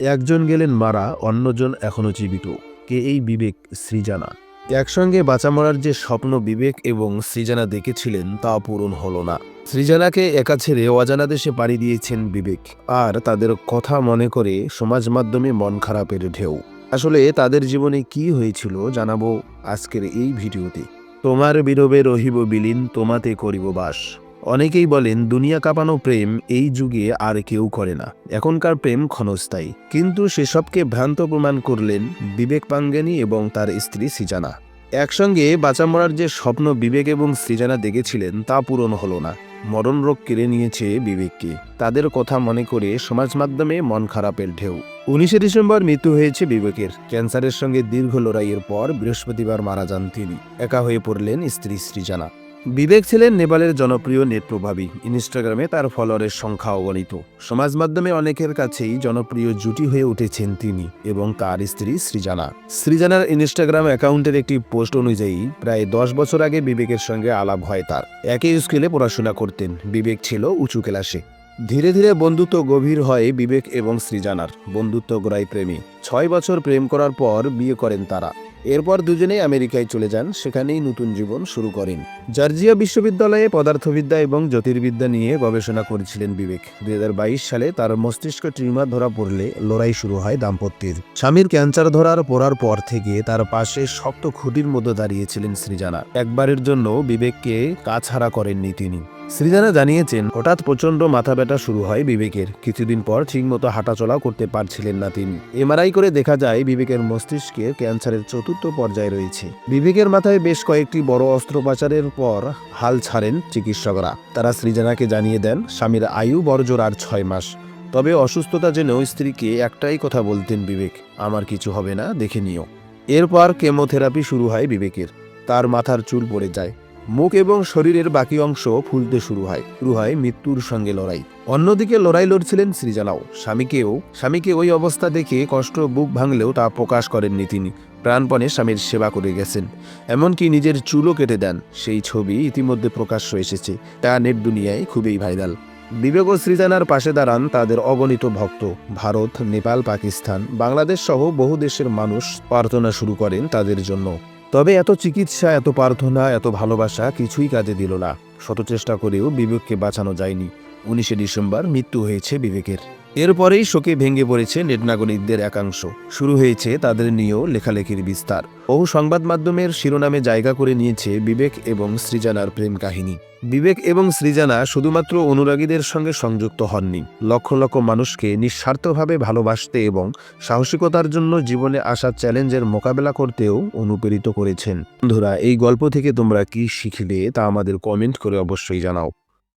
একজন গেলেন মারা, অন্যজন এখনও জীবিত। কে এই বিবেক, সৃজানা? একসঙ্গে বাঁচা মরার যে স্বপ্ন বিবেক এবং সৃজানা দেখেছিলেন তা পূরণ হলো না। সৃজানাকে একা ছেড়ে অজানা দেশে পাড়ি দিয়েছেন বিবেক। আর তাদের কথা মনে করে সমাজ মাধ্যমে মন খারাপের ঢেউ। আসলে তাদের জীবনে কি হয়েছিল জানাব আজকের এই ভিডিওতে। তোমার বিরবে রহিব বিলীন, তোমাতে করিব বাস। অনেকেই বলেন, দুনিয়া কাঁপানো প্রেম এই যুগে আর কেউ করে না। এখনকার প্রেম ক্ষণস্থায়ী। কিন্তু সেসবকে ভ্রান্ত প্রমাণ করলেন বিবেক পাঙ্গানি এবং তার স্ত্রী সৃজানা। একসঙ্গে বাঁচা মরার যে স্বপ্ন বিবেক এবং সৃজানা দেখেছিলেন, তা পূরণ হলো না। মরণ রোগ কেড়ে নিয়েছে বিবেককে। তাদের কথা মনে করে সমাজ মাধ্যমে মন খারাপের ঢেউ। উনিশে ডিসেম্বর মৃত্যু হয়েছে বিবেকের। ক্যান্সারের সঙ্গে দীর্ঘ লড়াইয়ের পর বৃহস্পতিবার মারা যান তিনি। একা হয়ে পড়লেন স্ত্রী সৃজানা। বিবেক ছিলেন নেপালের জনপ্রিয় নেট প্রভাবী ইনস্টাগ্রামে তার ফলোয়ারের সংখ্যা অগণিত। সমাজ মাধ্যমে অনেকের কাছেই জনপ্রিয় জুটি হয়ে উঠেছেন তিনি এবং তার স্ত্রী সৃজানা। সৃজানার ইনস্টাগ্রাম অ্যাকাউন্টের একটি পোস্ট অনুযায়ী, প্রায় দশ বছর আগে বিবেকের সঙ্গে আলাপ হয় তার। একই স্কুলে পড়াশোনা করতেন। বিবেক ছিল উঁচু ক্লাসে। ধীরে ধীরে বন্ধুত্ব গভীর হয় বিবেক এবং সৃজানার। বন্ধুত্ব গোড়ায় প্রেমী। ছয় বছর প্রেম করার পর বিয়ে করেন তারা। এরপর দুজনেই আমেরিকায় চলে যান, সেখানেই নতুন জীবন শুরু করেন। জর্জিয়া বিশ্ববিদ্যালয়ে পদার্থবিদ্যা এবং জ্যোতির্বিদ্যা নিয়ে গবেষণা করেছিলেন বিবেক। দুই হাজার বাইশ সালে তার মস্তিষ্ক টিউমার ধরা পড়লে লড়াই শুরু হয় দাম্পত্যের। স্বামীর ক্যান্সার ধরার পড়ার পর থেকে তার পাশে শক্ত খুঁটির মধ্যে দাঁড়িয়েছিলেন সৃজানা। একবারের জন্য বিবেককে কাছাড়া করেননি তিনি। সৃজানা জানিয়েছেন, হঠাৎ প্রচণ্ড মাথা ব্যথা শুরু হয় বিবেকের। কিছুদিন পর ঠিকমতো হাঁটাচলা করতে পারছিলেন না তিনি। এমআরআই করে দেখা যায়, বিবেকের মস্তিষ্কে ক্যান্সারের চতুর্থ পর্যায়ে রয়েছে। বিবেকের মাথায় বেশ কয়েকটি বড় অস্ত্রোপচারের পর হাল ছাড়েন চিকিৎসকরা। তারা সৃজানাকে জানিয়ে দেন, স্বামীর আয়ু বড়জোর আর ছয় মাস। তবে অসুস্থতা জেনেও স্ত্রীকে একটাই কথা বলতেন বিবেক, আমার কিছু হবে না, দেখে নিও। এরপর কেমোথেরাপি শুরু হয় বিবেকের। তার মাথার চুল পড়ে যায়। মুখ এবং শরীরের বাকি অংশ ফুলতে শুরু হয়। শুরু হয় মৃত্যুর সঙ্গে লড়াই। অন্যদিকে লড়াই লড়ছিলেন সৃজানাও স্বামীকেও স্বামীকে ওই অবস্থা দেখে কষ্ট বুক ভাঙলেও তা প্রকাশ করেননি তিনি। প্রাণপণে স্বামীর সেবা করে গেছেন। এমনকি নিজের চুলও কেটে দেন। সেই ছবি ইতিমধ্যে প্রকাশ্য এসেছে। তা নেট দুনিয়ায় খুবই ভাইরাল। বিবেক ও সৃজানার পাশে দাঁড়ান তাদের অগণিত ভক্ত। ভারত, নেপাল, পাকিস্তান, বাংলাদেশ সহ বহু দেশের মানুষ প্রার্থনা শুরু করেন তাদের জন্য। তবে এত চিকিৎসা, এত প্রার্থনা, এত ভালোবাসা কিছুই কাজে দিল না। শত চেষ্টা করেও বিবেককে বাঁচানো যায়নি। উনিশে ডিসেম্বর মৃত্যু হয়েছে বিবেকের। এরপরেই শোকে ভেঙে পড়েছে নেটনাগরিকদের একাংশ। শুরু হয়েছে তাদের নিয়েও লেখালেখির বিস্তার। বহু সংবাদ মাধ্যমের শিরোনামে জায়গা করে নিয়েছে বিবেক এবং সৃজানার প্রেম কাহিনী। বিবেক এবং সৃজানা শুধুমাত্র অনুরাগীদের সঙ্গে সংযুক্ত হননি। লক্ষ লক্ষ মানুষকে নিঃস্বার্থভাবে ভালোবাসতে এবং সাহসিকতার জন্য জীবনে আসা চ্যালেঞ্জের মোকাবেলা করতেও অনুপ্রেরিত করেছেন। বন্ধুরা, এই গল্প থেকে তোমরা কি শিখলে তা আমাদের কমেন্ট করে অবশ্যই জানাও।